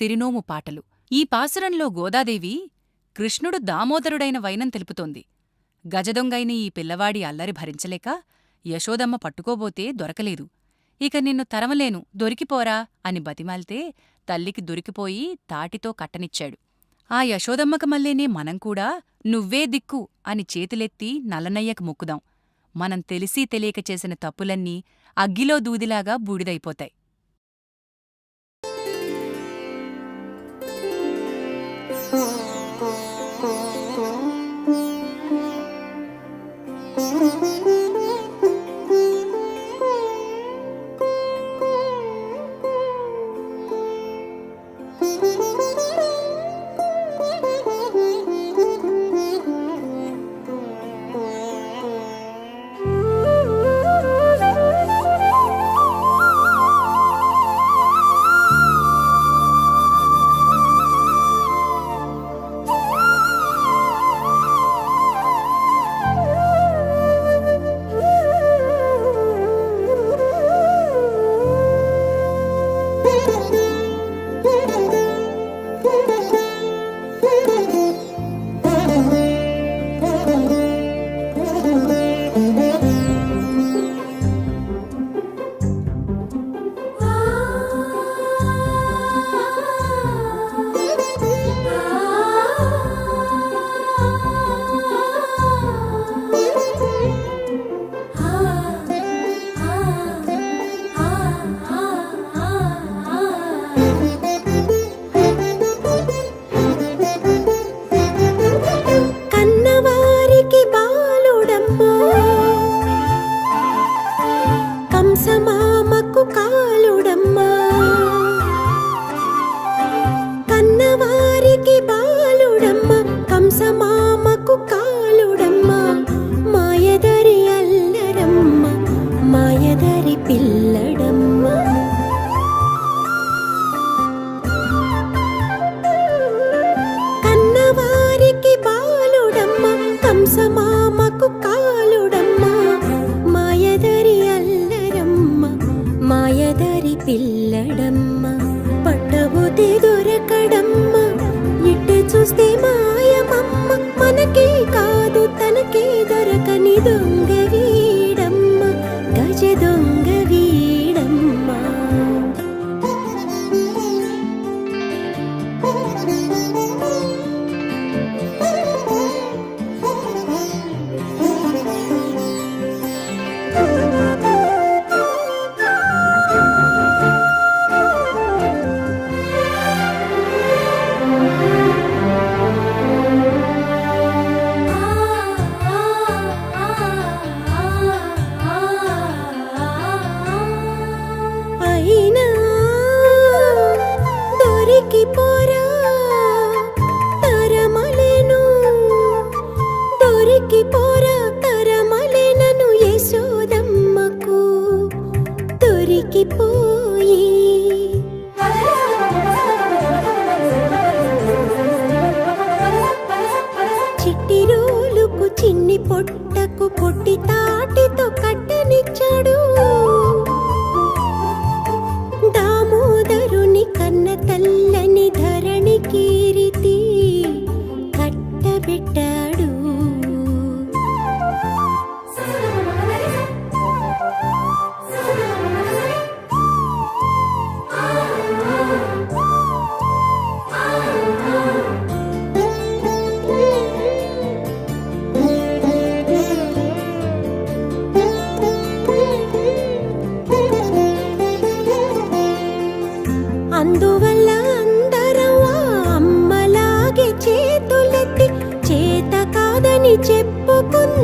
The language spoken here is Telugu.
సిరినోము పాటలు. ఈ పాసురంలో గోదాదేవి కృష్ణుడు దామోదరుడైన వైనం తెలుపుతోంది. గజదొంగైన ఈ పిల్లవాడి అల్లరి భరించలేక యశోదమ్మ పట్టుకోబోతే దొరకలేదు. ఇక నిన్ను తరమలేను దొరికిపోరా అని బతిమాలితే తల్లికి దొరికిపోయి తాటితో కట్టనిచ్చాడు. ఆ యశోదమ్మక మల్లేనే మనం కూడా నువ్వే దిక్కు అని చేతులెత్తి నల్లనయ్యకు మొక్కుదాం. మనం తెలిసీ తెలియక చేసిన తప్పులన్నీ అగ్గిలో దూదిలాగా బూడిదైపోతాయి. కన్నవారికి కంసమామకు కాలుడమ్మా. కన్నవారికి బాలుడమ్మ. కంసమామకు కాలు తిల్లడమ్మ పిల్లడమ్మ పట్టబోతే దొరకడమ్మ ఇట్టు చూస్తే మాయమమ్మ మనకే కాదు తనకే దొరకని దొంగ వీడమ్మ. గజ దొంగ దొరికిపోరా తరమలేను. దొరికిపోరా తరమలేనను యశోదమ్మకు దొరికిపోయి చెప్పుకున్న